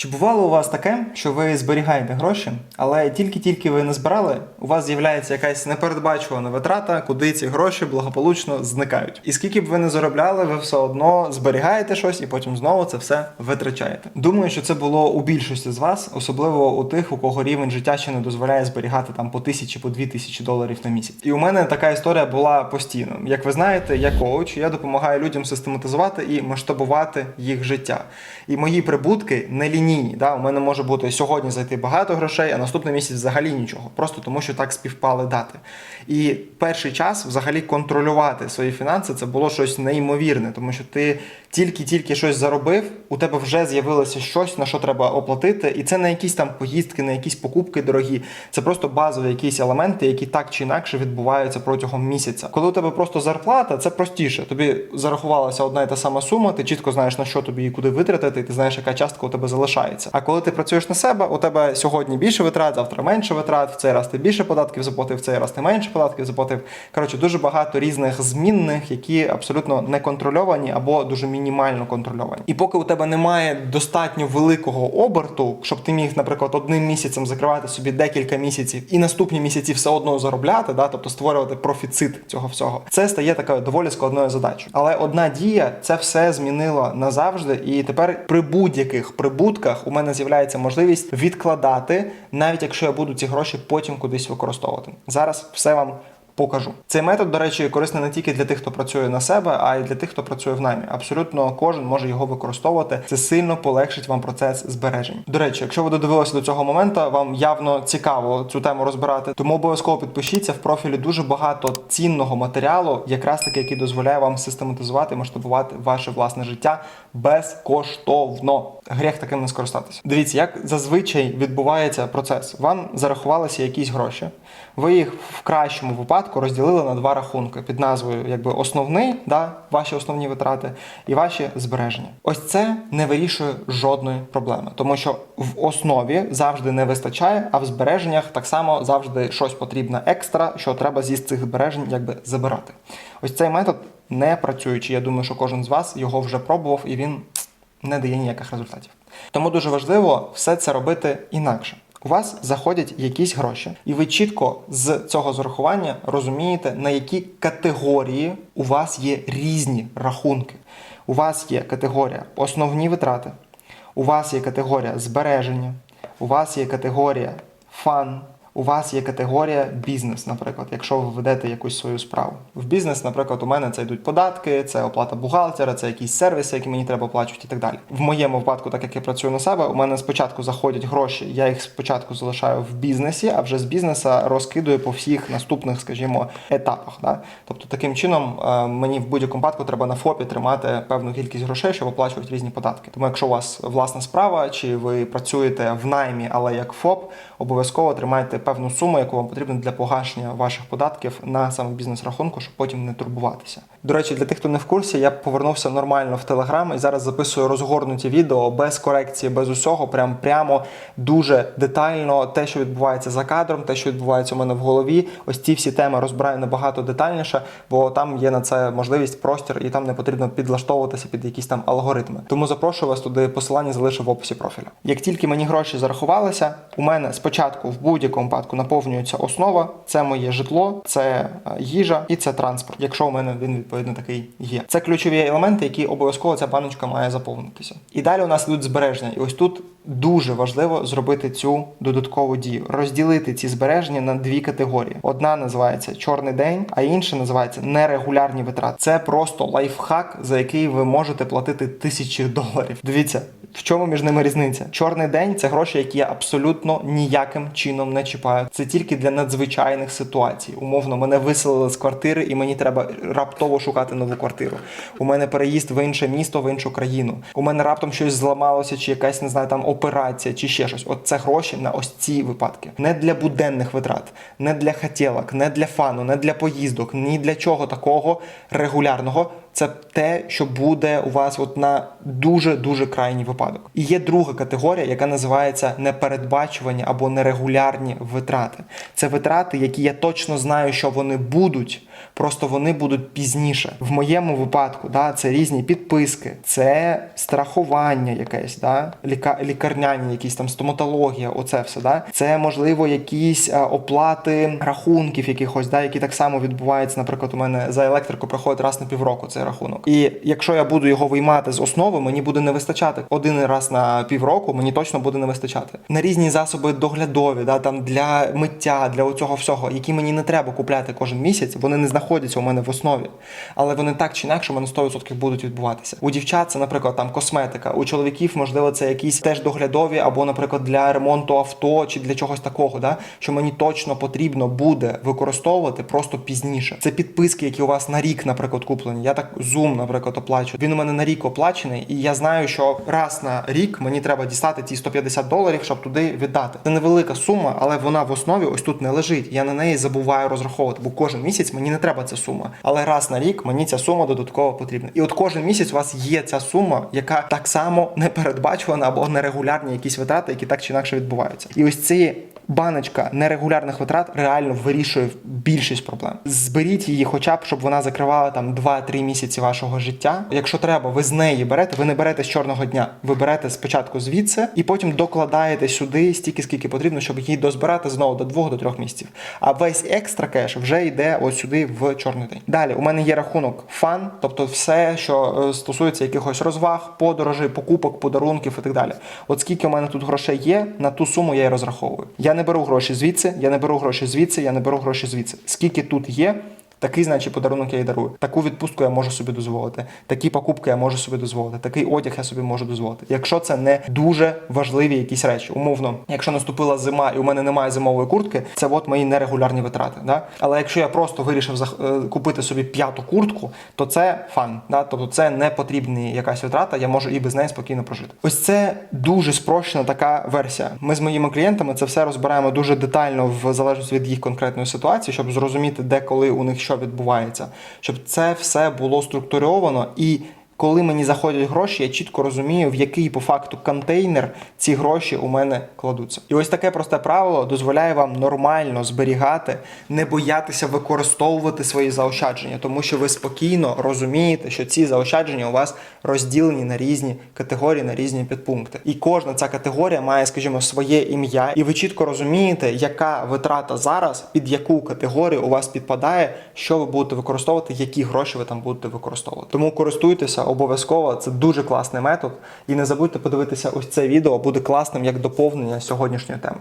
Чи бувало у вас таке, що ви зберігаєте гроші, але тільки-тільки ви не збирали, у вас з'являється якась непередбачувана витрата, куди ці гроші благополучно зникають. І скільки б ви не заробляли, ви все одно зберігаєте щось і потім знову це все витрачаєте. Думаю, що це було у більшості з вас, особливо у тих, у кого рівень життя ще не дозволяє зберігати там по тисячі, по дві тисячі доларів на місяць. І у мене така історія була постійно. Як ви знаєте, я коуч, я допомагаю людям систематизувати і масштабувати їх життя. І мої прибутки не лінійні. Да? У мене може бути сьогодні зайти багато грошей, а наступний місяць взагалі нічого. Просто тому, що так співпали дати. І перший час взагалі контролювати свої фінанси це було щось неймовірне, тому що ти тільки-тільки щось заробив, у тебе вже з'явилося щось, на що треба оплатити, і це не якісь там поїздки, не якісь покупки дорогі. Це просто базові якісь елементи, які так чи інакше відбуваються протягом місяця. Коли у тебе просто зарплата, це простіше. Тобі зарахувалася одна і та сама сума, ти чітко знаєш на що тобі і куди витратити, і ти знаєш, яка частка у тебе залишається. А коли ти працюєш на себе, у тебе сьогодні більше витрат, завтра менше витрат. В цей раз ти більше податків заплатив, в цей раз ти менше податків заплатив. Коротше, дуже багато різних змінних, які абсолютно не контрольовані або дуже мінімально контрольовані. І поки у тебе немає достатньо великого оберту, щоб ти міг, наприклад, одним місяцем закривати собі декілька місяців і наступні місяці все одно заробляти, да, тобто створювати профіцит цього всього, це стає такою доволі складною задачею. Але одна дія це все змінила назавжди, і тепер при будь-яких прибутках у мене з'являється можливість відкладати, навіть якщо я буду ці гроші потім кудись використовувати. Зараз все вам покажу. Цей метод, до речі, корисний не тільки для тих, хто працює на себе, а й для тих, хто працює в наймі. Абсолютно кожен може його використовувати. Це сильно полегшить вам процес збережень. До речі, якщо ви додивилися до цього моменту, вам явно цікаво цю тему розбирати, тому обов'язково підпишіться в профілі дуже багато цінного матеріалу, якраз таки, який дозволяє вам систематизувати масштабувати ваше власне життя безкоштовно. Гріх таким не скористатися. Дивіться, як зазвичай відбувається процес. Вам зарахувалися якісь гроші. Ви їх в кращому випадку розділили на два рахунки під назвою якби основний, да, ваші основні витрати, і ваші збереження. Ось це не вирішує жодної проблеми, тому що в основі завжди не вистачає, а в збереженнях так само завжди щось потрібно екстра, що треба зі цих збережень якби забирати. Ось цей метод не працюючий. Я думаю, що кожен з вас його вже пробував і він не дає ніяких результатів. Тому дуже важливо все це робити інакше. У вас заходять якісь гроші, і ви чітко з цього зарахування розумієте, на які категорії у вас є різні рахунки. У вас є категорія основні витрати, у вас є категорія збереження, у вас є категорія фан, у вас є категорія бізнес, наприклад, якщо ви ведете якусь свою справу. В бізнес, наприклад, у мене це йдуть податки, це оплата бухгалтера, це якісь сервіси, які мені треба оплачувати і так далі. В моєму випадку, так як я працюю на себе, у мене спочатку заходять гроші, я їх спочатку залишаю в бізнесі, а вже з бізнеса розкидую по всіх наступних, скажімо, етапах. Да? Тобто таким чином е, мені в будь-якому випадку треба на ФОПі тримати певну кількість грошей, щоб оплачувати різні податки. Тому якщо у вас власна справа, чи ви працюєте в наймі, але як ФОП, обов'язково тримайте певну суму, яку вам потрібно для погашення ваших податків на саме бізнес-рахунку, щоб потім не турбуватися. До речі, для тих, хто не в курсі, я повернувся нормально в Телеграм і зараз записую розгорнуті відео без корекції, без усього. Прям прямо дуже детально те, що відбувається за кадром, те, що відбувається у мене в голові. Ось ці всі теми розбираю набагато детальніше, бо там є на це можливість, простір, і там не потрібно підлаштовуватися під якісь там алгоритми. Тому запрошую вас туди. Посилання залишу в описі профіля. Як тільки мені гроші зарахувалися, у мене спочатку в будь-якому випадку наповнюється основа, це моє житло, це е, їжа і це транспорт, якщо у мене він відповідно такий є. Це ключові елементи, які обов'язково ця баночка має заповнитися. І далі у нас йдуть збереження. І ось тут дуже важливо зробити цю додаткову дію, розділити ці збереження на дві категорії. Одна називається чорний день, а інша називається нерегулярні витрати. Це просто лайфхак, за який ви можете платити тисячі доларів. Дивіться. В чому між ними різниця? Чорний день це гроші, які я абсолютно ніяким чином не чіпаю. Це тільки для надзвичайних ситуацій. Умовно, мене виселили з квартири, і мені треба раптово шукати нову квартиру. У мене переїзд в інше місто, в іншу країну. У мене раптом щось зламалося, чи якась не знаю, там операція, чи ще щось. От це гроші на ось ці випадки. Не для буденних витрат, не для хотілок, не для фану, не для поїздок, ні для чого такого регулярного. Це те, що буде у вас от на дуже дуже крайній випадок. І є друга категорія, яка називається непередбачувані або нерегулярні витрати. Це витрати, які я точно знаю, що вони будуть, Просто вони будуть пізніше. В моєму випадку, да, це різні підписки, це страхування якесь, да, ліка, лікарняні, якісь там стоматологія, оце все. Да. Це можливо якісь е, оплати рахунків якихось, да, які так само відбуваються. Наприклад, у мене за електрику проходить раз на півроку цей рахунок. І якщо я буду його виймати з основи, мені буде не вистачати один раз на півроку, мені точно буде не вистачати. На різні засоби доглядові, да, там для миття, для оцього всього, які мені не треба купляти кожен місяць, вони не знаходяться у мене в основі. Але вони так чи інакше у мене 100% будуть відбуватися. У дівчат це, наприклад, там косметика, у чоловіків, можливо, це якісь теж доглядові, або, наприклад, для ремонту авто чи для чогось такого, да, що мені точно потрібно буде використовувати просто пізніше. Це підписки, які у вас на рік, наприклад, куплені. Я так Zoom, наприклад, оплачую. Він у мене на рік оплачений, і я знаю, що раз на рік мені треба дістати ті 150 доларів, щоб туди віддати. Це невелика сума, але вона в основі ось тут не лежить. Я на неї забуваю розраховувати, бо кожен місяць мені не треба ця сума. Але раз на рік мені ця сума додатково потрібна. І от кожен місяць у вас є ця сума, яка так само не передбачувана або нерегулярні якісь витрати, які так чи інакше відбуваються. І ось ці баночка нерегулярних витрат реально вирішує більшість проблем. Зберіть її, хоча б щоб вона закривала там 2-3 місяці вашого життя. Якщо треба, ви з неї берете, ви не берете з чорного дня. Ви берете спочатку звідси і потім докладаєте сюди стільки, скільки потрібно, щоб її дозбирати знову до 2 до 3 місяців. А весь екстра кеш вже йде ось сюди в чорний день. Далі у мене є рахунок фан, тобто все, що е, стосується якихось розваг, подорожей, покупок, подарунків і так далі. От скільки у мене тут грошей є, на ту суму я і розраховую. Я не беру гроші звідси, я не беру гроші звідси, я не беру гроші звідси. Скільки тут є, Такий, значить, подарунок я і дарую. Таку відпустку я можу собі дозволити. Такі покупки я можу собі дозволити. Такий одяг я собі можу дозволити. Якщо це не дуже важливі якісь речі, умовно, якщо наступила зима і у мене немає зимової куртки, це от мої нерегулярні витрати. Да? Але якщо я просто вирішив зах- е, купити собі п'яту куртку, то це фан. Да? Тобто це не потрібна якась витрата, я можу і без неї спокійно прожити. Ось це дуже спрощена така версія. Ми з моїми клієнтами це все розбираємо дуже детально в залежності від їх конкретної ситуації, щоб зрозуміти, де коли у них що відбувається, щоб це все було структуровано і. Коли мені заходять гроші, я чітко розумію, в який по факту контейнер ці гроші у мене кладуться. І ось таке просте правило дозволяє вам нормально зберігати, не боятися використовувати свої заощадження, тому що ви спокійно розумієте, що ці заощадження у вас розділені на різні категорії, на різні підпункти. І кожна ця категорія має, скажімо, своє ім'я, і ви чітко розумієте, яка витрата зараз, під яку категорію у вас підпадає, що ви будете використовувати, які гроші ви там будете використовувати. Тому користуйтеся обов'язково. Це дуже класний метод. І не забудьте подивитися ось це відео, буде класним як доповнення сьогоднішньої теми.